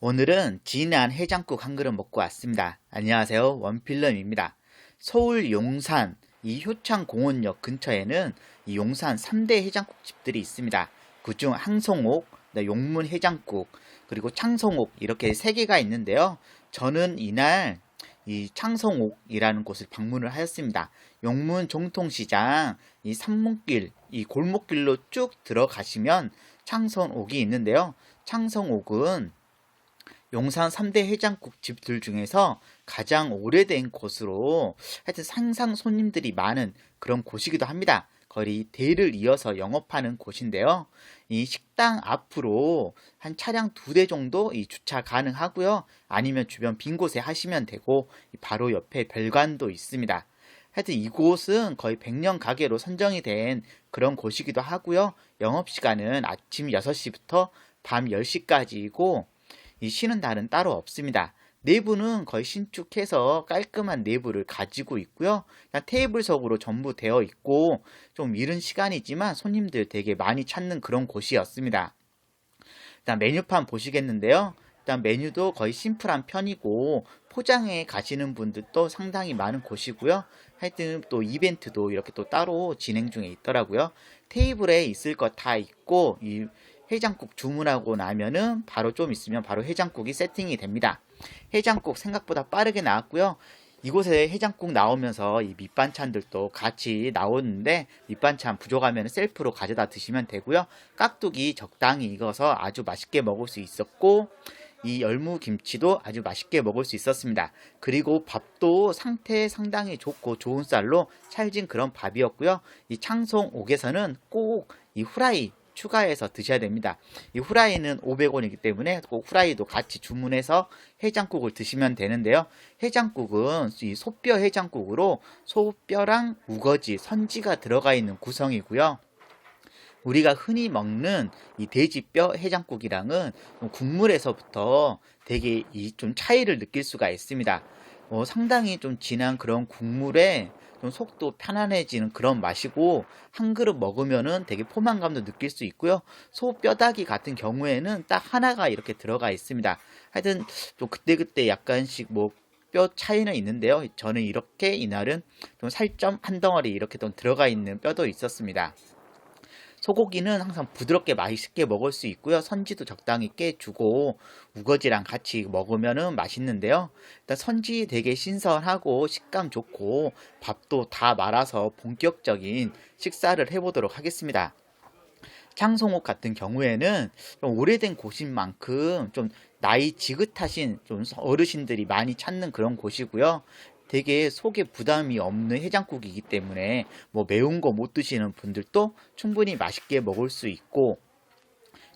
오늘은 진한 해장국 한 그릇 먹고 왔습니다. 안녕하세요. 원필름입니다. 서울 용산 이 효창공원역 근처에는 이 용산 3대 해장국집들이 있습니다. 그중 항성옥, 네, 용문 해장국, 그리고 창성옥 이렇게 세 개가 있는데요. 저는 이날 이 창성옥이라는 곳을 방문을 하였습니다. 용문 종통시장 이 산문길 이 골목길로 쭉 들어가시면 창성옥이 있는데요. 창성옥은 용산 3대 해장국 집들 중에서 가장 오래된 곳으로 하여튼 상상 손님들이 많은 그런 곳이기도 합니다. 거리 대를 이어서 영업하는 곳인데요. 이 식당 앞으로 한 차량 두 대 정도 이 주차 가능하고요. 아니면 주변 빈 곳에 하시면 되고 바로 옆에 별관도 있습니다. 하여튼 이곳은 거의 100년 가게로 선정이 된 그런 곳이기도 하고요. 영업 시간은 아침 6시부터 밤 10시까지이고 이 쉬는 날은 따로 없습니다. 내부는 거의 신축해서 깔끔한 내부를 가지고 있고요. 테이블석으로 전부 되어 있고 좀 이른 시간이지만 손님들 되게 많이 찾는 그런 곳이었습니다. 일단 메뉴판 보시겠는데요. 일단 메뉴도 거의 심플한 편이고 포장해 가시는 분들도 상당히 많은 곳이고요. 하여튼 또 이벤트도 이렇게 또 따로 진행 중에 있더라고요. 테이블에 있을 것 다 있고 이 해장국 주문하고 나면은 바로 좀 있으면 바로 해장국이 세팅이 됩니다. 해장국 생각보다 빠르게 나왔고요. 이곳에 해장국 나오면서 이 밑반찬들도 같이 나오는데 밑반찬 부족하면 셀프로 가져다 드시면 되고요. 깍두기 적당히 익어서 아주 맛있게 먹을 수 있었고 이 열무 김치도 아주 맛있게 먹을 수 있었습니다. 그리고 밥도 상태 상당히 좋고 좋은 쌀로 찰진 그런 밥이었고요. 이 창송 옥에서는 꼭 이 후라이 추가해서 드셔야 됩니다. 이 후라이는 500원이기 때문에 꼭 후라이도 같이 주문해서 해장국을 드시면 되는데요. 해장국은 이 소뼈 해장국으로 소뼈랑 우거지, 선지가 들어가 있는 구성이고요. 우리가 흔히 먹는 이 돼지뼈 해장국이랑은 국물에서부터 되게 이 좀 차이를 느낄 수가 있습니다. 어, 상당히 좀 진한 그런 국물에 좀 속도 편안해지는 그런 맛이고 한 그릇 먹으면은 되게 포만감도 느낄 수 있고요. 소 뼈다귀 같은 경우에는 딱 하나가 이렇게 들어가 있습니다. 하여튼 좀 그때그때 약간씩 뭐 뼈 차이는 있는데요. 저는 이렇게 이날은 좀 살점 한 덩어리 이렇게 좀 들어가 있는 뼈도 있었습니다. 소고기는 항상 부드럽게 맛있게 먹을 수 있고요. 선지도 적당히 깨주고 우거지랑 같이 먹으면 맛있는데요. 일단 선지 되게 신선하고 식감 좋고 밥도 다 말아서 본격적인 식사를 해보도록 하겠습니다. 창송옥 같은 경우에는 좀 오래된 곳인 만큼 좀 나이 지긋하신 좀 어르신들이 많이 찾는 그런 곳이고요. 되게 속에 부담이 없는 해장국이기 때문에 뭐 매운 거 못 드시는 분들도 충분히 맛있게 먹을 수 있고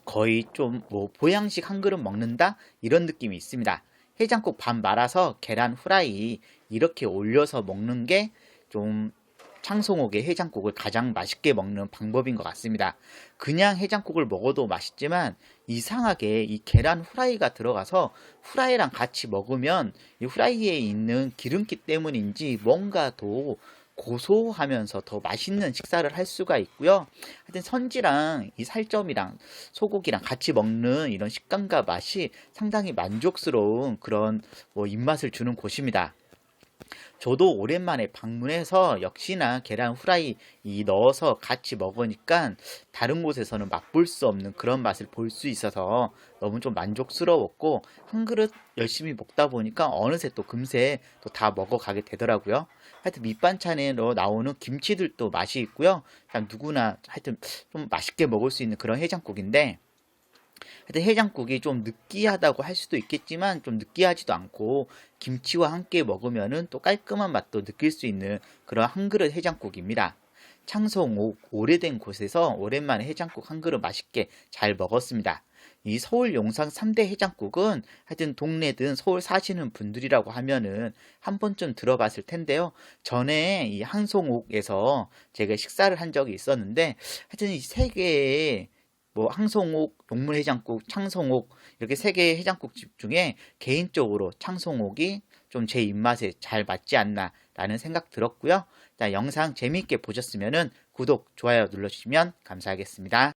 거의 좀 뭐 보양식 한 그릇 먹는다 이런 느낌이 있습니다. 해장국 반 말아서 계란 후라이 이렇게 올려서 먹는 게 좀 창송옥의 해장국을 가장 맛있게 먹는 방법인 것 같습니다. 그냥 해장국을 먹어도 맛있지만 이상하게 이 계란 후라이가 들어가서 후라이랑 같이 먹으면 이 후라이에 있는 기름기 때문인지 뭔가 더 고소하면서 더 맛있는 식사를 할 수가 있고요. 하여튼 선지랑 이 살점이랑 소고기랑 같이 먹는 이런 식감과 맛이 상당히 만족스러운 그런 뭐 입맛을 주는 곳입니다. 저도 오랜만에 방문해서 역시나 계란 후라이 이 넣어서 같이 먹으니까 다른 곳에서는 맛볼 수 없는 그런 맛을 볼 수 있어서 너무 좀 만족스러웠고 한 그릇 열심히 먹다 보니까 어느새 또 금세 또 다 먹어가게 되더라고요. 하여튼 밑반찬으로 나오는 김치들도 맛이 있고요. 그냥 누구나 하여튼 좀 맛있게 먹을 수 있는 그런 해장국인데 하여튼 해장국이 좀 느끼하다고 할 수도 있겠지만 좀 느끼하지도 않고 김치와 함께 먹으면은 또 깔끔한 맛도 느낄 수 있는 그런 한 그릇 해장국입니다. 창성옥 오래된 곳에서 오랜만에 해장국 한 그릇 맛있게 잘 먹었습니다. 이 서울 용산 3대 해장국은 하여튼 동네든 서울 사시는 분들이라고 하면은 한 번쯤 들어봤을 텐데요. 전에 이 한송옥에서 제가 식사를 한 적이 있었는데 하여튼 이 세 개의 뭐 항송옥, 용문 해장국, 창송옥 이렇게 세 개의 해장국집 중에 개인적으로 창송옥이 좀 제 입맛에 잘 맞지 않나라는 생각 들었고요. 영상 재미있게 보셨으면 구독, 좋아요 눌러주시면 감사하겠습니다.